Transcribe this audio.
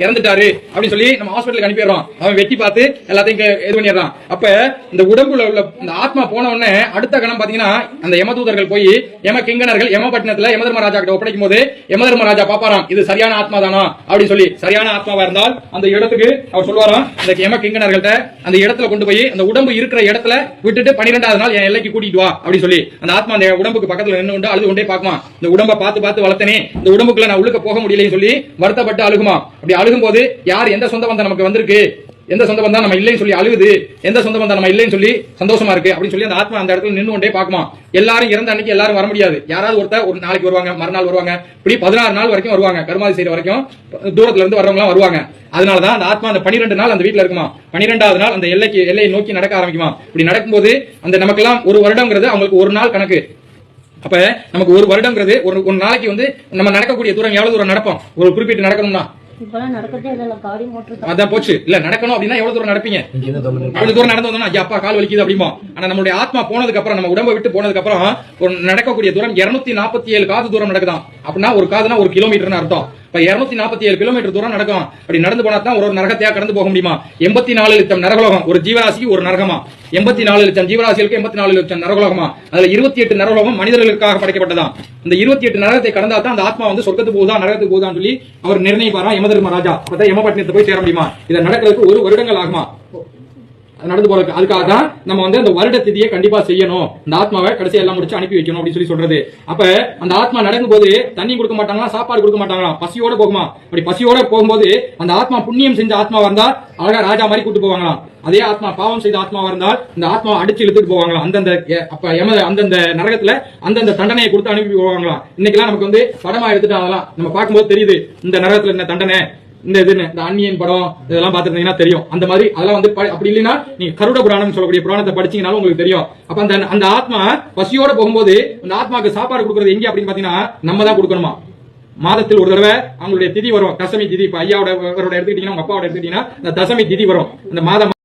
இறந்துட்டாரு அப்படின்னு சொல்லி நம்ம ஹாஸ்பிட்டலுக்கு அனுப்பிடுறோம். அவன் வெட்டி பார்த்து எல்லாத்தையும் இது பண்ணிடுறான். அப்ப இந்த உடம்புல உள்ள இந்த ஆத்மா போன உடனே அடுத்த கணம் பாத்தீங்கன்னா அந்த யமதூதர்கள் போய் யம கிங்கணர்கள் யமபட்டினத்துல யமதர்மராஜா கிட்ட ஒப்படைக்கும் போது யமதர்மராஜா பாப்பாராம் இது சரியான ஆத்மா தானா? அப்படின்னு சொல்லி சரியான ஆத்மாவா இருந்தால் அந்த இடத்துக்கு அவர் சொல்லுவாராம் இந்த யம கிங்கணர்கள்ட்ட அந்த இடத்துல கொண்டு போய் அந்த உடம்பு இருக்கிற இடத்துல விட்டுட்டு பன்னிரெண்டாவது நாள் என் எல்லைக்கு கூட்டிட்டு வா அப்படின்னு சொல்லி அந்த ஆத்மா அந்த உடம்புக்கு பக்கத்துல நின்று கொண்டு அழுது கொண்டே பார்க்குமா இந்த உடம்ப பார்த்து பார்த்து வளர்த்தனே இந்த உடம்புக்குள்ள நான் உள்ளுக்க போக முடியலன்னு சொல்லி வருத்தப்பட்டு அழுகுமா அப்படி அழுகும் போது யார் எந்த சொந்த பந்தம் நமக்கு வந்திருக்கு? எந்த சொந்த பந்தம் நம்ம இல்லைன்னு சொல்லி அழுகுது? எந்த சொந்த பந்தம் நம்ம இல்லைன்னு சொல்லி சந்தோஷமா இருக்கு? அப்படின்னு சொல்லி அந்த ஆத்மா அந்த இடத்துல நின்று கொண்டே பார்க்குமா? எல்லாரும் இறந்த அன்னைக்கு எல்லாரும் வர முடியாது. யாராவது ஒருத்தர் ஒரு நாளைக்கு வருவாங்க மறுநாள் வருவாங்க. இப்படி பதினாறு நாள் வரைக்கும் வருவாங்க. கருமாதி செய்யற வரைக்கும் தூரத்துல இருந்து வரவங்க வருவாங்க. அதனாலதான் அந்த ஆத்மா அந்த பனிரெண்டு நாள் அந்த வீட்டுல இருக்குமா? பனிரெண்டாவது நாள் அந்த எல்லைக்கு எல்லையை நோக்கி நடக்க ஆரம்பிக்குமா? இப்படி நடக்கும்போது அந்த நமக்கெல்லாம் ஒரு வருடங்கிறது அவங்களுக்கு ஒரு நாள் கணக்கு. அப்ப நமக்கு ஒரு வருடங்கிறது ஒரு ஒரு நாளைக்கு வந்து நம்ம நடக்கக்கூடிய தூரம் எவ்வளவு தூரம் நடப்போம்? ஒரு குறிப்பிட்டு நடக்கணும்னா. இப்பெல்லாம் நடக்கதே இல்ல காடி மோட்டர் அதான் போச்சு. இல்ல நடக்கணும் அப்படின்னா எவ்வளவு தூரம் நடப்பீங்க? கொஞ்சம் தூரம் நடந்து வந்தோம்னா அப்பா கால் வலிக்குது அப்படிமா. ஆனா நம்மளுடைய ஆத்மா போனதுக்கு அப்புறம் நம்ம உடம்ப விட்டு போனதுக்கு அப்புறம் ஒரு நடக்கக்கூடிய தூரம் 247 நாற்பத்தி ஏழு காது தூரம் நடக்குதாம் அப்படின்னா ஒரு காதுனா ஒரு கிலோமீட்டர்னு அர்த்தம். இப்ப 247 நாற்பத்தி ஏழு கிலோமீட்டர் தூரம் நடக்கும். அப்படி நடந்து போனா தான் ஒரு ஒரு நரகத்தையா கடந்து போக முடியுமா? எண்பத்தி நாலு லட்சம் நரகலோகம். ஒரு ஜீவராசிக்கு ஒரு நரகமா? எண்பத்தி நாலு லட்சம் ஜீவராசிகளுக்கு எண்பத்தி நாலு லட்சம் நரகலோகமா? அதுல இருபத்தி எட்டு நரகலோகம் மனிதர்களுக்காக படைக்கப்பட்டதா? இந்த இருபத்தி எட்டு நரகத்தை கடந்தா தான் அந்த ஆத்மா வந்து சொர்க்கத்து போகுதா நரகத்துக்கு போகுதான்னு சொல்லி அவர் நிர்ணயிப்பாரா? யமதர்ம ராஜா. அப்பதான் யமபட்டினத்தை போய் சேர முடியுமா? இதை நடக்கிறதுக்கு ஒரு வருடங்கள் ஆகுமா? நடந்து போறதுக்கு. அதுக்காக தான் நம்ம வந்து அந்த வருட திதியை கண்டிப்பா செய்யணும். அந்த ஆத்மாவை கடைசி எல்லாம் முடிச்சு அனுப்பி வைக்கணும் அப்படின்னு சொல்லி சொல்றது. அப்ப அந்த ஆத்மா நடக்கும் போது தண்ணி கொடுக்க மாட்டாங்களா சாப்பாடு கொடுக்க மாட்டாங்களா? பசியோட போகுமா? அப்படி பசியோட போகும்போது அந்த ஆத்மா புண்ணியம் செஞ்ச ஆத்மாவா இருந்தா அழகா ராஜா மாதிரி கூட்டு போவாங்களாம். அதே ஆத்மா பாவம் செய்த ஆத்மாவா இருந்தால் இந்த ஆத்மா அடிச்சு இழுத்துட்டு போவாங்களாம். அந்தந்த எ- அப்ப எம அந்தந்த நரகத்துல அந்தந்த தண்டனையை கொடுத்து அனுப்பி போவாங்களாம். இன்னைக்கெல்லாம் நமக்கு வந்து படமா எடுத்துட்டு அதெல்லாம் நம்ம பார்க்கும்போது தெரியுது இந்த நரகத்துல என்ன தண்டனை? இந்த இதுன்னு இந்த அந்நியன் படம் இதெல்லாம் பார்த்துருந்தீங்கன்னா தெரியும். அந்த மாதிரி அதெல்லாம் வந்து அப்படி இல்லைன்னா நீங்க கருட புராணம் சொல்லக்கூடிய புராணத்தை படிச்சீங்கனாலும் உங்களுக்கு தெரியும். அப்ப அந்த அந்த ஆத்மா பசியோட போகும்போது அந்த ஆத்மாக்கு சாப்பாடு கொடுக்கறது எங்க அப்படின்னு பாத்தீங்கன்னா நம்ம தான் கொடுக்கணுமா? மாதத்தில் ஒரு தடவை அவங்களுடைய திதி வரும். தசமி திதி இப்ப ஐயாவோட எடுத்துக்கிட்டீங்கன்னா உங்க அப்பாவோட எடுத்துக்கிட்டீங்கன்னா இந்த தசமி திதி வரும். அந்த மாதம்